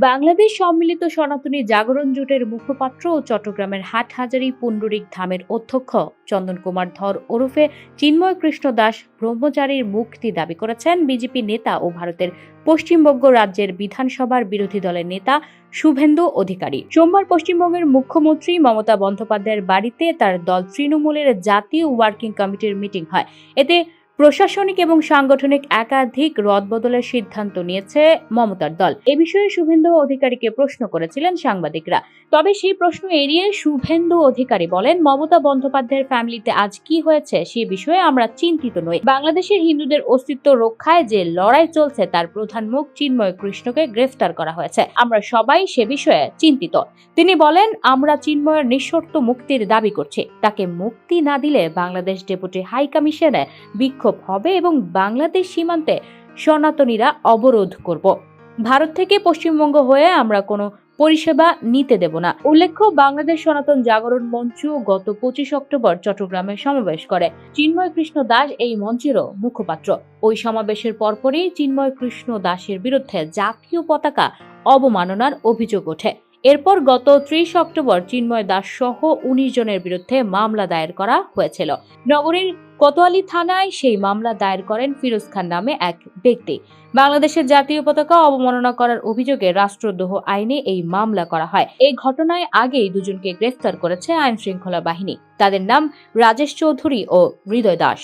বাংলাদেশ সম্মিলিত সনাতনী জাগরণ জোটের মুখপাত্র ও চট্টগ্রামের হাটহাজারী পুণ্ডরিক ধামের অধ্যক্ষ চন্দন কুমার ধর ওরফে চিন্ময় কৃষ্ণ দাস ব্রহ্মচারীর মুক্তি দাবি করেছেন বিজেপি নেতা ও ভারতের পশ্চিমবঙ্গ রাজ্যের বিধানসভার বিরোধী দলের নেতা শুভেন্দু অধিকারী। সোমবার পশ্চিমবঙ্গের মুখ্যমন্ত্রী মমতা বন্দ্যোপাধ্যায়ের বাড়িতে তার দল তৃণমূলের জাতীয় ওয়ার্কিং কমিটির মিটিং হয়। এতে প্রশাসনিক এবং সাংগঠনিক একাধিক রদবদলের সিদ্ধান্ত নিয়েছে মমতার দল। এ বিষয়ে শুভেন্দু অধিকারীকে প্রশ্ন করেছিলেন সাংবাদিকরা। তবে সেই প্রশ্ন এড়িয়ে শুভেন্দু অধিকারী বলেন, মমতা বন্দ্যোপাধ্যায়ের ফ্যামিলিতে আজ কি হয়েছে সে বিষয়ে আমরা চিন্তিত নই। বাংলাদেশের হিন্দুদের অস্তিত্ব রক্ষায় যে লড়াই চলছে, তার প্রধান মুখ চিন্ময় কৃষ্ণকে গ্রেফতার করা হয়েছে। আমরা সবাই সে বিষয়ে চিন্তিত। তিনি বলেন, আমরা চিন্ময়ের নিঃশর্ত মুক্তির দাবি করছি। তাকে মুক্তি না দিলে বাংলাদেশ ডেপুটি হাই কমিশনে বিক্ষোভ হবে এবং বাংলাদেশ সীমান্তে সনাতনীরা অবরোধ করব। ভারত থেকে পশ্চিমবঙ্গ হয়ে আমরা কোনো পরিষেবা নিতে দেব না। উল্লেখ্য, বাংলাদেশ সনাতন জাগরণ মঞ্চ গত পঁচিশ অক্টোবর চট্টগ্রামে সমাবেশ করে। চিন্ময় কৃষ্ণ দাস এই মঞ্চেরও মুখপাত্র। ওই সমাবেশের পরপরই চিন্ময় কৃষ্ণ দাসের বিরুদ্ধে জাতীয় পতাকা অবমাননার অভিযোগ ওঠে। এরপর গত ত্রিশ অক্টোবর চিন্ময় দাস সহ উনিশ জনের বিরুদ্ধে মামলা দায়ের করা হয়েছিল। নগরীর কোতোয়ালি থানায় সেই মামলা দায়ের করেন ফিরোজ খান নামে এক ব্যক্তি। বাংলাদেশের জাতীয় পতাকা অবমাননা করার অভিযোগে রাষ্ট্রদ্রোহ আইনে এই মামলা করা হয়। এই ঘটনায় আগেই দুজনকে গ্রেফতার করেছে আইন শৃঙ্খলা বাহিনী। তাদের নাম রাজেশ চৌধুরী ও Hriday Das.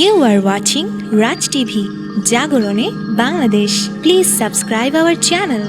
You are watching Raj TV, Jagorone, Bangladesh. Please subscribe our channel.